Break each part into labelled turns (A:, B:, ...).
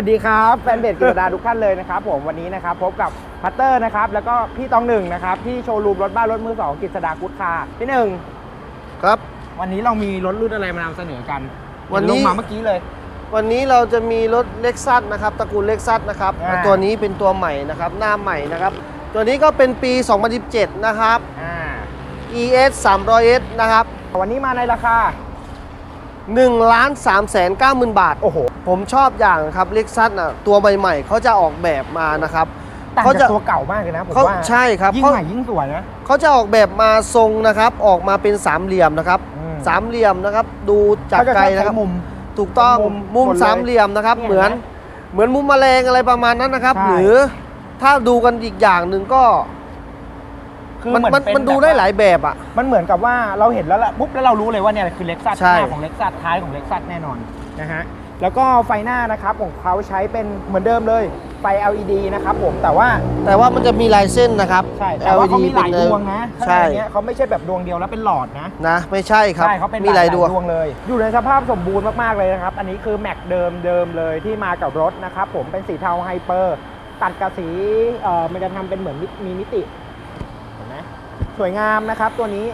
A: สวัสดีครับแฟนเพจกิจดาทุกท่านเลยนะครับผมวันนี้นะครับพบกับพัตเตอร์นะครับแล้วก็พี่ตองหนึ่งนะครับที่โชว์รูมรถบ้านรถมือสองกิจดากุ๊ดคาร์พี่หนึ่ง
B: ครับ
A: วันนี้เรามีรถรุ่นอะไรมานำเสนอกัน
B: วันนี้
A: ลงมาเมื่อกี้เลย
B: วันนี้เราจะมีรถเล็กซัสนะครับตระกูลเล็กซัสนะครับ
A: อ่า
B: ตัวนี้เป็นตัวใหม่นะครับหน้าใหม่นะครับตัวนี้ก็เป็นปี 2017 นะครับ
A: อ่า
B: ES 300S นะครับ
A: วันนี้มาในราคา
B: 1ล้าน3แสน9หมื่นบาท
A: โอ้โห
B: ผมชอบอย่างนะครับเล็กซัสอะตัวใหม่ๆเขาจะออกแบบมานะครับ
A: ต่าง
B: เขา
A: จา
B: จะ
A: กตัวเก่ามากเลยนะผม
B: เขา
A: ว่า
B: ใช่ครับ
A: ยิ่ง
B: เขา
A: ใหม่ยิ่งสวยนะ
B: เขาจะออกแบบมาทรงนะครับ ออกมาเป็นสามเหลี่ยมนะครับ
A: อืม
B: สามเหลี่ยมนะครับ ดูจาก
A: เขาจะ
B: ไกล
A: ชอบ
B: นะครับ
A: ใช้มุม
B: ถูกต้อง
A: มุม
B: มุม
A: หมดเลย
B: สามเหลี่ยมนะครับ
A: เนี่ย
B: เหมือน
A: เห็นไหม
B: เหมือนมุมแมลงอะไรประมาณนั้นนะครับ
A: ใช่
B: หรือถ้าดูกันอีกอย่างหนึ่งก็
A: คือ
B: มัน
A: เหมือน
B: มัน
A: เป็น
B: มันดู
A: แบบ
B: ได้
A: ว่า
B: หลายแบบอะ
A: มันเหมือนกับว่าเราเห็นแล้วละปุ๊บแล้วเรารู้เลยว่าเนี่ยคือเล็กซัสห
B: ใช่
A: น้าของเล็กซัสท้ายของเล็กซัสแน่นอนนะฮะแล้วก็ไฟหน้านะครับของเขาใช้เป็นเหมือนเดิมเลยไฟ LED นะครับผมแต่ว่า
B: แต่ว่ามันจะมีลายเส้นนะครับ
A: ใช่ แต่ว่าเขามีหลาย
B: เป็น
A: ดวงนะข้าง
B: ใช่
A: ในเนี้ยเขาไม่ใช่แบบดวงเดียวแล้วเป็นหลอดนะ
B: นะ ไม่ใช่ครับ
A: ใช่เขาเป็น
B: มีหลายดวง
A: ดวง เลย อยู่ในสภาพสมบูรณ์มาก ๆ เลยนะครับ อันนี้คือแม็กเดิมเดิมเลยที่มากับรถนะครับ ผมเป็นสีเทาไฮเปอร์ ตัดกับสีเอ่อมันจะทำเป็นเหมือนมิมีมิติเห็นไหม สวยงามนะครับตัวนี้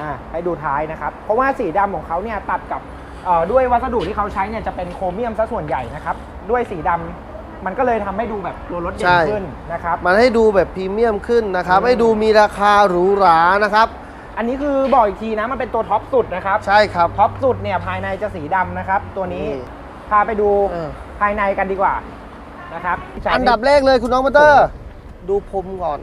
A: อ่าให้ดูท้ายนะครับ เพราะว่าสีดำของเขาเนี่ยตัดกับเอ่อด้วยวัสดุที่เขาใช้เนี่ยจะเป็นโครเมียมซะส่วนใหญ่นะครับด้วยสีดำมันก็เลยทำให้ดูแบบตัวรถเด่
B: ใช่
A: นขึ้นนะครับ
B: มันให้ดูแบบพรีเมียมขึ้นนะครับ
A: อืม
B: ให้ดูมีราคาหรูหรานะครับ
A: อันนี้คือบอกอีกทีนะมันเป็นตัวท็อปสุดนะครับ
B: ใช่ครับ
A: ท็อปสุดเนี่ยภายในจะสีดำนะครับ ตัวนี้
B: นี่
A: พาไปดู
B: เออ
A: ภายในกันดีกว่านะครับ
B: อันดับแรกเลยคุณน้องบัตเตอร์ ดูพรมก่อน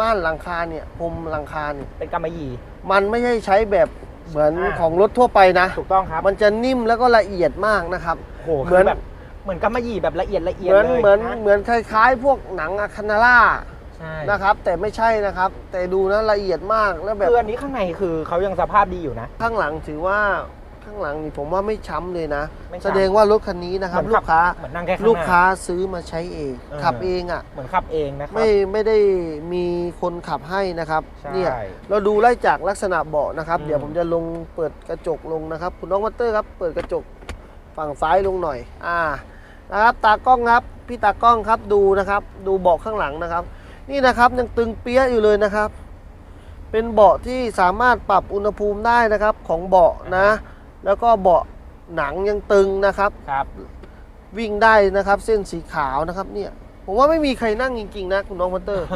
B: ม่านหลังคาเนี่ยพรมหลังคาเนี่ย
A: เป็นกำมะหยี่
B: มันไม่ใช่ใช้แบบเหมือน
A: อ่า
B: ของรถทั่วไปนะ
A: ถูกต้องครับ
B: มันจะนิ่มแล้วก็ละเอียดมากนะครับ
A: โอ้โห
B: เห
A: เห
B: มื
A: มื
B: อ
A: อนนแบบเหมือนกำมะหยี่แบบละเอียดละเอียด
B: เหมือน
A: เลย
B: เหมือน
A: นะ
B: เหมือนคล้าย ๆ พวกหนังอะคานาล่า
A: ใช่
B: นะครับ แต่ไม่ใช่นะครับ แต่ดูนะละเอียดมากแล้วแบบ
A: คืออันนี้ข้างในคือเขายังสภาพดีอยู่นะ
B: ข้างหลังถือว่า ข้างหลังนี่ผมว่าไม่ช้ำเลยนะ
A: ไม่ช้ำ
B: แสดงว่ารถคันนี้นะครับ
A: เหมือน
B: ลู
A: ขับ
B: กค้า
A: เหมือนนั่งแค่ข้างหน้า
B: ลูกค้าซื้อมาใช้เอง
A: เออ
B: ขับเองอะ
A: เหมือนขับเองนะครับ
B: ไม่ไม่ได้มีคนขับให้นะครับ
A: ใช่
B: เนี่ยเราดูไล่จากลักษณะเบาะนะครับ
A: อืม
B: เดี๋ยวผมจะลงเปิดกระจกลงนะครับ คุณน้องวัตเตอร์ครับ เปิดกระจกฝั่งซ้ายลงหน่อย อ่านะครับตากล้องครับพี่ตากล้องครับดูนะครับ ดูเบาะข้างหลังนะครับ นี่นะครับยังตึงเปี้ยอยู่เลยนะครับ เป็นเบาะที่สามารถปรับอุณหภูมิได้นะครับของเบาะนะ แล้วก็เบาะหนังยังตึงนะครับ
A: ครับ
B: วิ่งได้นะครับ เส้นสีขาวนะครับเนี่ยผมว่าไม่มีใครนั่งจริงๆนะคุณน้องวัตเตอร์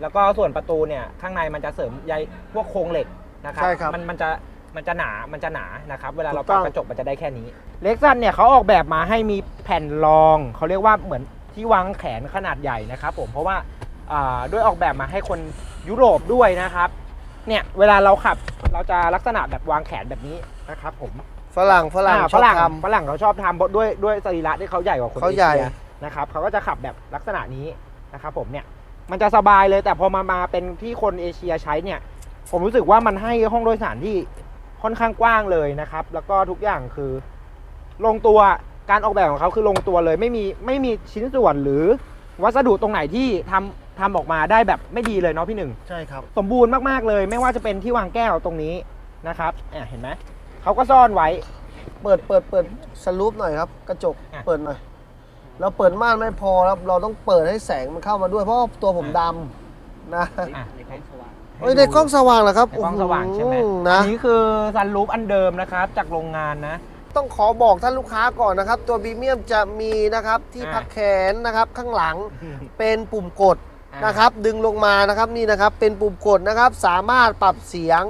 A: แล้วก็ส่วนประตูเนี่ยข้างในมันจะเสริมใยพวกโครงเหล็กนะครับ
B: ใช่ครับ
A: มันมันจะมันจะหนามันจะหนานะครับ เวลาเรา
B: ถูกต้
A: ปรั
B: อบง
A: กระจกมันจะได้แค่นี้เล็กซัสเนี่ยเขาออกแบบมาให้มีแผ่นรองเขาเรียกว่าเหมือนที่วางแขนขนาดใหญ่นะครับผมเพราะว่าอ่าด้วยออกแบบมาให้คนยุโรปด้วยนะครับเนี่ยเวลาเราขับเราจะลักษณะแบบวางแขนแบบนี้ นะครับผม
B: ฝรั่งฝรั่ง
A: อ่า
B: ช
A: ฝ
B: อบ
A: รั่ง
B: ท
A: ฝรั่งเขาชอบทำเพราะด้วยด้วยสรีระที่เขาใหญ่กว่าคน
B: เขาใหญ่
A: อชียนะครับเขาก็จะขับแบบลักษณะนี้นะครับผมเนี่ยมันจะสบายเลยแต่พอมามาเป็นที่คนเอเชียใช้เนี่ยผมรู้สึกว่ามันให้ห้องโดยสารที่ค่อนข้างกว้างเลยนะครับ แล้วก็ทุกอย่างคือ ลงตัวการออกแบบของเขาคือลงตัวเลย ไม่มีไม่มีชิ้นส่วนหรือวัสดุตรงไหนที่ทำทำออกมาได้แบบไม่ดีเลยเนาะพี่หนึ่งำ
B: ใช่ครับ
A: สมบูรณ์มาก ๆ เลย ไม่ว่าจะเป็นที่วางแก้วตรงนี้นะครับอะเห็นไหม เขาก็ซ่อนไว้
B: เปิดเปิดเปิดสลูปหน่อยครับ กระจก
A: อะ
B: เปิดหน่อย เราเปิดม่านไม่พอครับเราต้องเปิดให้แสงมันเข้ามาด้วยเพราะว่าตัวผมดำนะ
A: อะ
B: เฮ้ยในกล้องสว่างเหรอครับ
A: ในกล้องสว่างใช่ไหม
B: อื้อนะ
A: อันนี้คือซันรูฟอันเดิมนะครับ จากโรงงานนะ
B: ต้องขอบอกท่านลูกค้าก่อนนะครับ ตัวพรีเมียมจะมีนะครับที่
A: อ่า
B: พักแขนนะครับข้างหลังเป็นปุ่มกด
A: อ่าน
B: นะครับ ดึงลงมานะครับนี่นะครับเป็นปุ่มกดนะครับ สามารถปรับเสียง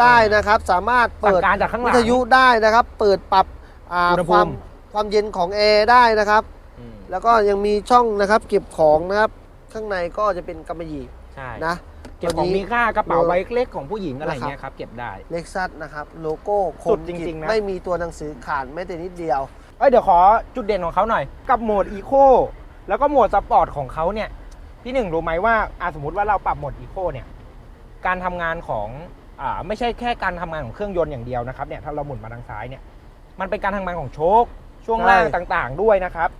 B: ได้นะครับ สามารถ
A: สั่
B: เปิ
A: ง
B: ด
A: การจากข้างหลั
B: วิ
A: ง
B: ทยุได้นะครับ เปิดปรับอ่า
A: อุณหภู
B: ความ
A: มิ
B: ความเย็นของแอร์ได้นะครับ
A: อืม
B: แล้วก็ยังมีช่องนะครับ เก็บของนะครับ ข้างในก็จะเป็นกำมะหยี่
A: ใช่
B: นะ
A: เก็บของมีค่ากระเป๋าใบเล็กของผู้หญิงอะไร
B: นะครับ
A: เงี้ยครับเก็บได้
B: เล็กซัสนะครับโลโก้ค
A: สุ
B: ม
A: ดจริงๆ
B: กิจ
A: นะ
B: ไม่มีตัวหนังสือขาดแม้แต่นิดเดียว
A: เอ้ยเดี๋ยวขอจุดเด่นของเขาหน่อย กับโหมดอีโคแล้วก็โหมดสปอร์ตของเขาเนี่ย พี่หนึ่งรู้ไหมว่าอะสมมติว่าเราปรับโหมดอีโคเนี่ย การทำงานของ อ่าไม่ใช่แค่การทำงานของเครื่องยนต์อย่างเดียวนะครับเนี่ยถ้าเราหมุนมาทางซ้ายเนี่ยมันเป็นการทำงานของโชคช่วงล่าง
B: ใช่
A: ต่างๆ ด้วยนะครับ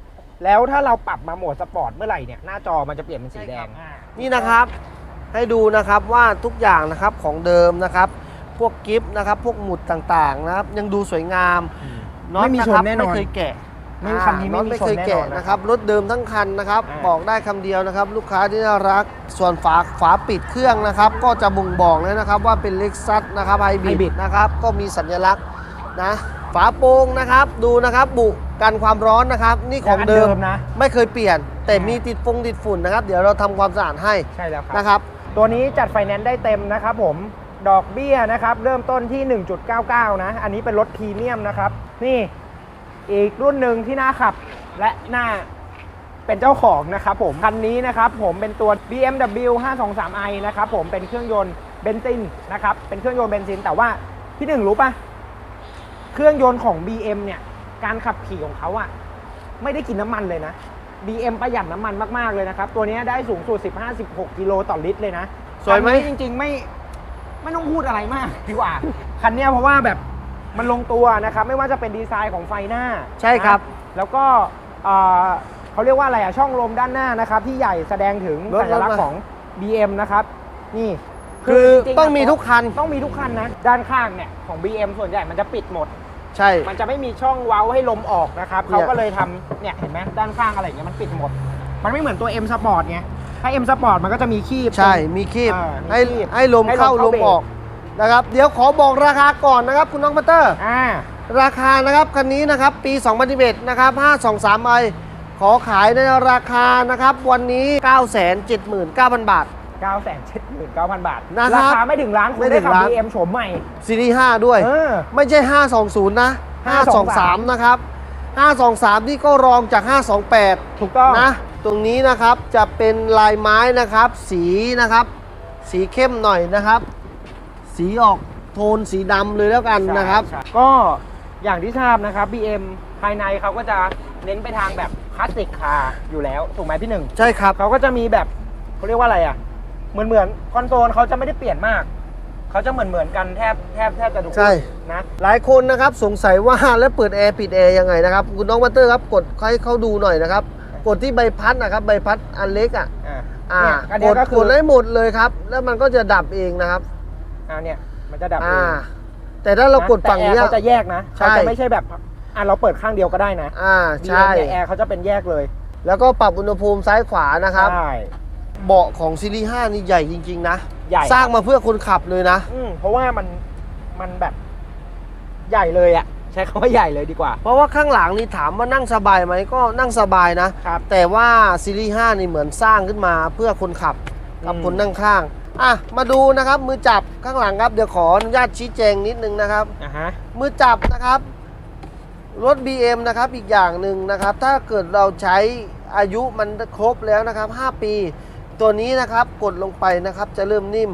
A: แล้วถ้าเราปรับมาโหมดสปอร์ตเมื่อไหร่เนี่ยหน้าจอมันจะเปลี่ยนเป็นสีแดง
B: นี่นะครับ ให้ดูนะครับว่าทุกอย่างนะครับของเดิมนะครับ พวกกิฟต์นะครับ พวกหมุดต่างๆนะครับ ยังดูสวยงาม
A: อืม
B: น็อต
A: ไม่มี
B: นะ
A: ช
B: คนรับ
A: แน่นอน
B: ไม่เคยแกะ
A: ไม่คันนี้ไม่
B: อ่า
A: มี
B: ไม่
A: ช
B: เคนย
A: แน่นอ
B: แกะ
A: น
B: นะ
A: นะ
B: ค
A: ค
B: รั
A: รั
B: บ บรถเดิมทั้งคันนะครับ
A: อ่า
B: บอกได้คำเดียวนะครับ ลูกค้าที่น่ารัก ส่วนฝาฝาปิดเครื่องนะครับ ก็จะบ่งบอกเลยนะครับว่าเป็นเล็กซัสนะครับไฮบริ
A: Hybrid
B: ดนะครับ ก็มีสัญลักษณ์นะ ฝาโปร่งนะครับ ดูนะครับ บุกันความร้อนนะครับ นี่ของเดิม
A: นะ
B: ไม่เคยเปลี่ยน แต่มีติดฟงติดฝุ่นนะครับ เดี๋ยวเราทำความสะอาดให้
A: ใช่แล้วครับ
B: นะครับ
A: ตัวนี้จัดไฟแนนซ์ได้เต็มนะครับผม ดอกเบี้ยนะครับ เริ่มต้นที่ 1.99 นะ อันนี้เป็นรถพรีเมียมนะครับ นี่ อีกรุ่นหนึ่งที่น่าขับและน่าเป็นเจ้าของนะครับผม คันนี้นะครับผมเป็นตัว BMW 523i นะครับผมเป็นเครื่องยนต์เบนซินนะครับเป็นเครื่องยนต์เบนซิน แต่ว่าพี่หนึ่งรู้ปะเครื่องยนต์ของ BM เนี่ยการขับขี่ของเขาอะไม่ได้กินน้ำมันเลยนะ BM ประหยัดน้ำมันมาก ๆ เลยนะครับ ตัวนี้ได้สูงสุด 15-16 กิโลต่อลิตรเลยนะ
B: สวยไหม
A: คันนี้จริง ๆ ไม่ไม่ต้องพูดอะไรมากดีกว่า คันเนี้ยเพราะว่าแบบ มันลงตัวนะครับไม่ว่าจะเป็นดีไซน์ของไฟหน้า
B: ใช่ครับ
A: นะแล้วก็เอ่อเขาเรียกว่าอะไรอะช่องลมด้านหน้านะครับที่ใหญ่แสดงถึง
B: รถ
A: สัญลักษ
B: รถ
A: ณ์ของ BM นะครับนี่
B: คือ
A: จริๆ
B: ต้องมีทุกคัน
A: ต้องมีทุกคันนะด้านข้างเนี่ยของ BM ส่วนใหญ่มันจะปิดหมด
B: ใช่
A: มันจะไม่มีช่องเว้าให้ลมออกนะครับ
B: เนี่ย
A: เขาก็เลยทำเนี่ยเห็นไหมด้านข้างอะไรอย่างเงี้ยมันปิดหมด มันไม่เหมือนตัว M Sport ไงถ้า M Sport มันก็จะมีคีบ
B: ใช่
A: ตรง
B: มีคีบ
A: อ่ามี
B: ให้
A: คีบ
B: ให้ลม
A: ให้ลม
B: เข้า
A: เข้า
B: ลม
A: เบรก
B: ออก นะครับ เดี๋ยวขอบอกราคาก่อนนะครับคุณน้องพัตเตอร์
A: อ่า
B: ราคานะครับคันนี้นะครับปี2011นะครับ523ไอขอขายในราคานะครับวันนี้ 979,000 บาท
A: 979,000 บาท
B: นะครับ
A: ราคาไม่ถึงล้านคุณ
B: ไม่ถึ
A: ได้
B: ง
A: ขับ
B: ล้าน
A: BM โฉมใหม่
B: ซีรีส์5ด้วย
A: เออ
B: ไม่ใช่ 520 นะ 523นะครับ 523 นี่ก็รองจาก 528
A: ถูกต้อง
B: นะ ตรงนี้นะครับจะเป็นลายไม้นะครับ สีนะครับ สีเข้มหน่อยนะครับ สีออกโทนสีดำเลยแล้วกันนะครับ
A: ใช่ก็อย่างที่ทราบนะครับ BM ภายในเขาก็จะเน้นไปทางแบบคลาสสิกคาร์อยู่แล้วถูกไหมพี่หนึ่ง
B: ใช่ครับ
A: เขาก็จะมีแบบเขาเรียกว่าอะไรอะ เหมือนเหมือนคอนโซลเขาจะไม่ได้เปลี่ยนมาก เขาจะเหมือนเหมือนกันแทบแทบแทบจะทุกรุ่น
B: ใช่
A: นะ
B: หลายคนนะครับสงสัยว่าแล้วเปิดแอร์ปิดแอร์ยังไงนะครับ คุณน้องมาเตอร์ครับกดให้เขาดูหน่อยนะครับ กดที่ใบพัดนะครับใบพัดอันเล็กอะ
A: อ่า
B: อ่า
A: เนี่ยอัน
B: ก
A: เนี้ย
B: ด
A: ก็
B: ก
A: คือ
B: ดได้หมดเลยครับ แล้วมันก็จะดับเองนะครับ
A: อ่าเนี่ยมันจะดับเอ
B: อ่า งแต่ถ้าเรากดฝั่ง
A: แต่
B: นี้
A: แอร์เขาจะแยกนะ
B: ใช่
A: เขาจะไม่ใช่แบบอะเราเปิดข้างเดียวก็ได้นะ
B: อ่าใช่
A: BM เนี่ยแอร์เขาจะเป็นแยกเลย
B: แล้วก็ปรับอุณหภูมิซ้ายขวานะครับ
A: ใช่
B: เบาะของซีรีส์5นี่ใหญ่จริง ๆ นะ
A: ใหญ่
B: สร้างมาเพื่อคนขับเลยนะ
A: อืมเพราะว่ามันมันแบบใหญ่เลยอะใช้คำว่าใหญ่เลยดีกว่า
B: เพราะว่าข้างหลังนี่ถามว่านั่งสบายไหมก็นั่งสบายนะ
A: ครับ
B: แต่ว่าซีรีส์5นี่เหมือนสร้างขึ้นมาเพื่อคนขับกับ
A: อืม
B: คนนั่งข้าง อะมาดูนะครับมือจับข้างหลังครับเดี๋ยวขออนุญาตชี้แจงนิดนึงนะครับ
A: อะฮะ
B: มือจับนะครับ รถ BM นะครับอีกอย่างหนึ่งนะครับ ถ้าเกิดเราใช้อายุมันครบแล้วนะครับ 5 ปี ตัวนี้นะครับกดลงไปนะครับจะเริ่มนิ่ม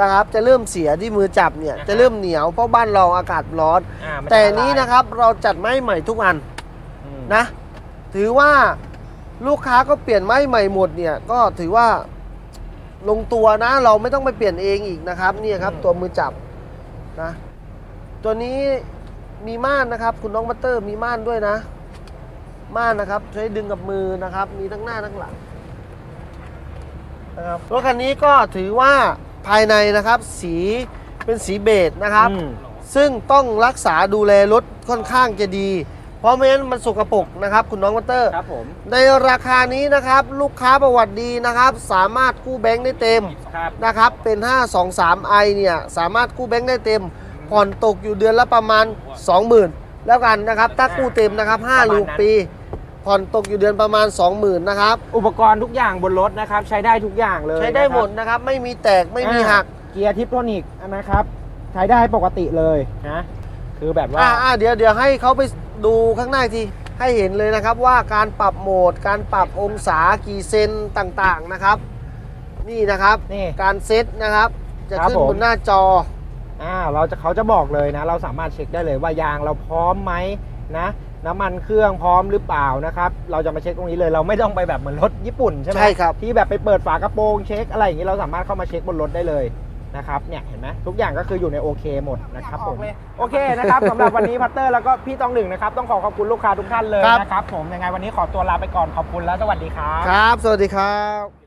B: นะครับ จะเริ่มเสียที่มือจับเนี่ย
A: อ่าฮะ
B: จะเริ่มเหนียวเพราะบ้านเราอากาศร้อน
A: อ่ามัจะ
B: แต่
A: ละลาย
B: นี้นะครับเราจัดไม้ใหม่ทุกอัน
A: อืม
B: นะถือว่าลูกค้าก็เปลี่ยนไม้ใหม่หมดเนี่ยก็ถือว่า ลงตัวนะ เราไม่ต้องไปเปลี่ยนเองอีกนะครับเนี่ยครับ ตัวมือจับนะ ตัวนี้มีม่านนะครับ คุณน้องมัตเตอร์มีม่านด้วยนะ ม่านนะครับ ใช้ดึงกับมือนะครับ มีทั้งหน้าทั้งหลังนะครับรถคันนี้ก็ถือว่าภายในนะครับ สีเป็นสีเบจนะครับ
A: อืม
B: ซึ่งต้องรักษาดูแลรถค่อนข้างจะดี เพราะไม่งั้นมันสกปรกนะครับคุณน้องมัตเตอร์
A: ครับผม
B: ในราคานี้นะครับลูกค้าประวัติดีนะครับสามารถกู้แบงค์ได้เต็ม
A: ครับ
B: นะครับเป็น 523i เนี่ยสามารถกู้แบงค์ได้เต็มผ่อนตกอยู่เดือนละประมาณ 20,000 แล้วกันนะครับถ้ากู้เต็มนะครับ5หรือ6ปี ผ่อนตกอยู่เดือนประมาณ 20,000นะครับ
A: อุปกรณ์ทุกอย่างบนรถนะครับ ใช้ได้ทุกอย่างเลย
B: ใช้ได้หมด
A: นะครับ
B: นะครับไม่มีแตกไม่มีหัก
A: อ่าเกียร์ทิปโทนิกนะครับ ใช้ได้ปกติเลยนะคือแบบว่า
B: อ่าอ่าเดี๋ยวเดี๋ยวให้เขาไป ดูข้างหน้าอีกทีให้เห็นเลยนะครับว่าการปรับโหมด การปรับองศากี่เซนต่างๆนะครับ นี่นะครับ
A: นี่
B: การเซตนะครับ จะ
A: ครับ
B: ขึ้น
A: ผม
B: บนหน้าจอ
A: อ่าเราจะเขาจะบอกเลยนะ เราสามารถเช็คได้เลยว่ายางเราพร้อมไหมนะน้ำมันเครื่องพร้อมหรือเปล่านะครับ เราจะมาเช็คตรงนี้เลยเราไม่ต้องไปแบบเหมือนรถญี่ปุ่นใช่ไหม
B: ใช่ครับ
A: ที่แบบไปเปิดฝากระโปรงเช็คอะไรอย่างนี้เราสามารถเข้ามาเช็คบนรถได้เลย นะครับเนี่ยเห็นไหมทุกอย่างก็คืออยู่ในโอเคหมดนะครับผมโอเคนะครับสำหรับวันนี้พัตเตอร์แล้วก็พี่ตองหนึ่งนะครับต้องขอขอบคุณลูกค้าทุกท่านเลย
B: ครับ
A: นะครับผมยังไงวันนี้ขอตัวลาไปก่อนขอบคุณแล้วสวัสดีครับ
B: ครับ สวัสดีครับ